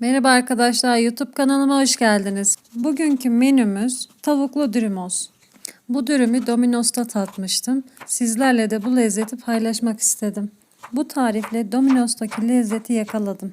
Merhaba arkadaşlar, YouTube kanalıma hoş geldiniz. Bugünkü menümüz tavuklu dürümos. Bu dürümü Domino's'ta tatmıştım. Sizlerle de bu lezzeti paylaşmak istedim. Bu tarifle Domino's'taki lezzeti yakaladım.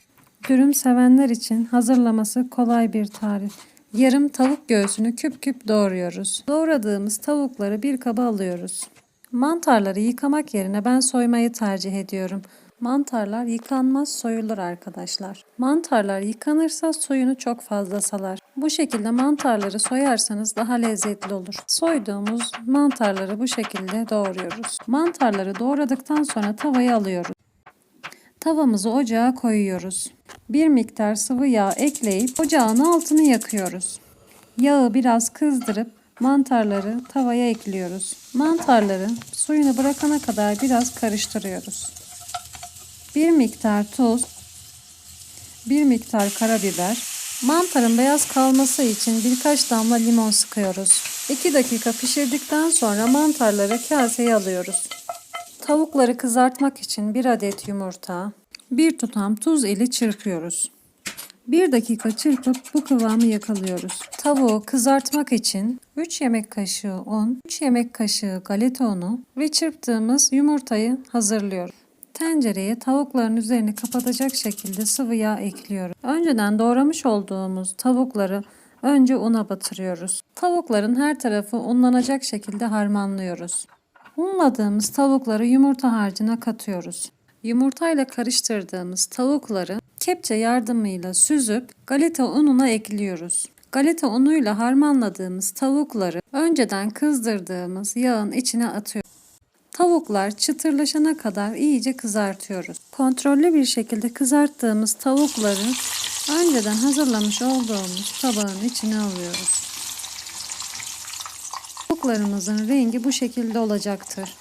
Dürüm sevenler için hazırlaması kolay bir tarif. Yarım tavuk göğsünü küp küp doğruyoruz. Doğradığımız tavukları bir kaba alıyoruz. Mantarları yıkamak yerine ben soymayı tercih ediyorum. Mantarlar yıkanmaz soyulur arkadaşlar. Mantarlar yıkanırsa suyunu çok fazla salar. Bu şekilde mantarları soyarsanız daha lezzetli olur. Soyduğumuz mantarları bu şekilde doğruyoruz. Mantarları doğradıktan sonra tavayı alıyoruz. Tavamızı ocağa koyuyoruz. Bir miktar sıvı yağ ekleyip ocağın altını yakıyoruz. Yağı biraz kızdırıp mantarları tavaya ekliyoruz. Mantarları suyunu bırakana kadar biraz karıştırıyoruz. Bir miktar tuz, bir miktar karabiber, mantarın beyaz kalması için birkaç damla limon sıkıyoruz. 2 dakika pişirdikten sonra mantarları kaseye alıyoruz. Tavukları kızartmak için bir adet yumurta, bir tutam tuz ile çırpıyoruz. Bir dakika çırpıp bu kıvamı yakalıyoruz. Tavuğu kızartmak için 3 yemek kaşığı un, 3 yemek kaşığı galeta unu ve çırptığımız yumurtayı hazırlıyoruz. Tencereye tavukların üzerini kapatacak şekilde sıvı yağ ekliyoruz. Önceden doğramış olduğumuz tavukları önce una batırıyoruz. Tavukların her tarafı unlanacak şekilde harmanlıyoruz. Unladığımız tavukları yumurta harcına katıyoruz. Yumurtayla karıştırdığımız tavukları kepçe yardımıyla süzüp galeta ununa ekliyoruz. Galeta unuyla harmanladığımız tavukları önceden kızdırdığımız yağın içine atıyoruz. Tavuklar çıtırlaşana kadar iyice kızartıyoruz. Kontrollü bir şekilde kızarttığımız tavukları önceden hazırlamış olduğumuz tabağın içine alıyoruz. Tavuklarımızın rengi bu şekilde olacaktır.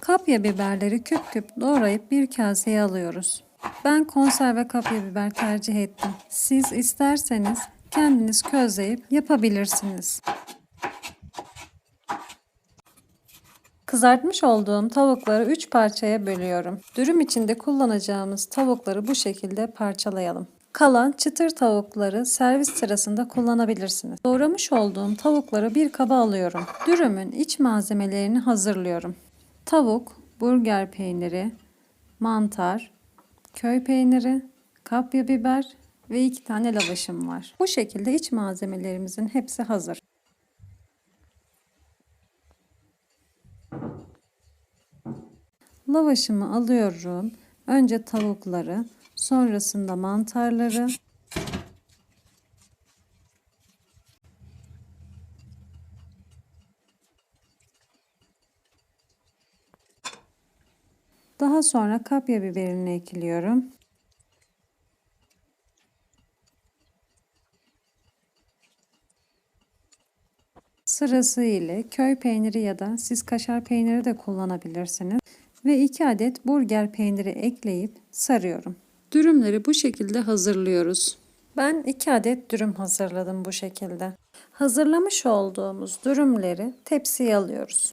Kapya biberleri küp küp doğrayıp bir kaseye alıyoruz. Ben konserve kapya biber tercih ettim. Siz isterseniz kendiniz közleyip yapabilirsiniz. Kızartmış olduğum tavukları 3 parçaya bölüyorum. Dürüm içinde kullanacağımız tavukları bu şekilde parçalayalım. Kalan çıtır tavukları servis sırasında kullanabilirsiniz. Doğramış olduğum tavukları bir kaba alıyorum. Dürümün iç malzemelerini hazırlıyorum. Tavuk, burger peyniri, mantar, köy peyniri, kapya biber ve iki tane lavaşım var. Bu şekilde iç malzemelerimizin hepsi hazır. Lavaşımı alıyorum. Önce tavukları, sonrasında mantarları, Daha sonra kapya biberini ekliyorum. Sırası ile köy peyniri ya da siz kaşar peyniri de kullanabilirsiniz. Ve 2 adet burger peyniri ekleyip sarıyorum. Dürümleri bu şekilde hazırlıyoruz. Ben 2 adet dürüm hazırladım bu şekilde. Hazırlamış olduğumuz dürümleri tepsiye alıyoruz.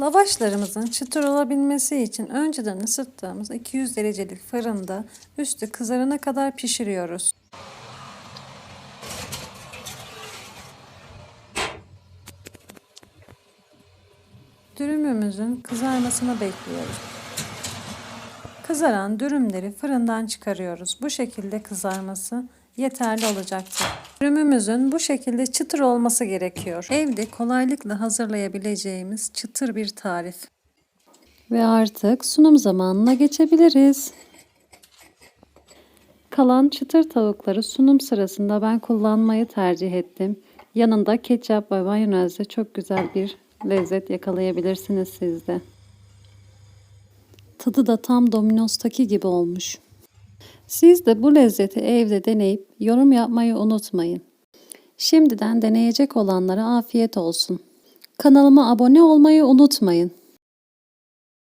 Lavaşlarımızın çıtır olabilmesi için önceden ısıttığımız 200 derecelik fırında üstü kızarana kadar pişiriyoruz. Dürümümüzün kızarmasını bekliyoruz. Kızaran dürümleri fırından çıkarıyoruz. Bu şekilde kızarması yeterli olacaktır. Dürümümüzün bu şekilde çıtır olması gerekiyor. Evde kolaylıkla hazırlayabileceğimiz çıtır bir tarif. Ve artık sunum zamanına geçebiliriz. Kalan çıtır tavukları sunum sırasında ben kullanmayı tercih ettim. Yanında ketçap ve mayonezle çok güzel bir lezzet yakalayabilirsiniz siz de. Tadı da tam Domino's'taki gibi olmuş. Siz de bu lezzeti evde deneyip yorum yapmayı unutmayın. Şimdiden deneyecek olanlara afiyet olsun. Kanalıma abone olmayı unutmayın.